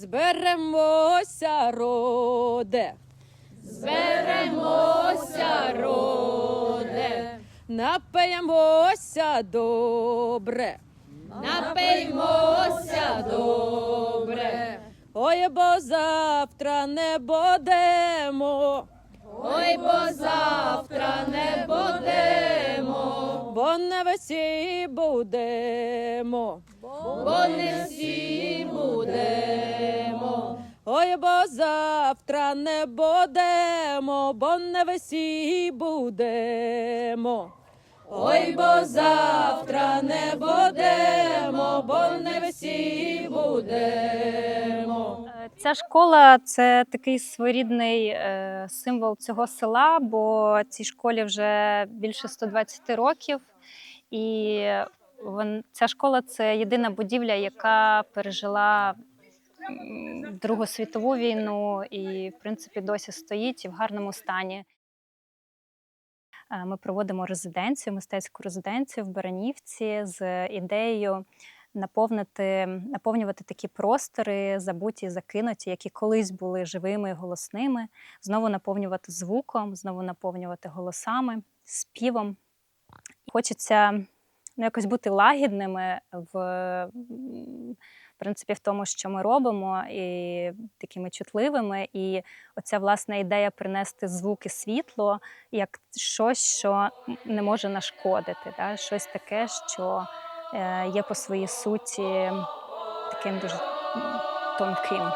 Зберемося, роде, зберемося, роде, напиємося добре, напиймося добре. Ой, бо завтра не будемо. Ой, бо завтра не будемо, бо не весі будемо, бо не всі будемо. Ой, бо завтра не будемо, бо не весі будемо. Ой, бо завтра не будемо, бо не всі будемо. Ця школа це такий своєрідний е, символ цього села, бо цій школі вже більше 120 років. І ця школа це єдина будівля, яка пережила Другу світову війну і, в принципі, досі стоїть і в гарному стані. Е, Ми проводимо резиденцію, мистецьку резиденцію в Баранівці з ідеєю наповнити, наповнювати такі простори, забуті, закинуті, які колись були живими і голосними, знову наповнювати звуком, знову наповнювати голосами, співом. Хочеться ну, якось бути лагідними в принципі, в тому, що ми робимо, і такими чутливими. І оця власна ідея принести звук і світло як щось, що не може нашкодити, да? щось таке, що е, є по своїй суті таким дуже тонким.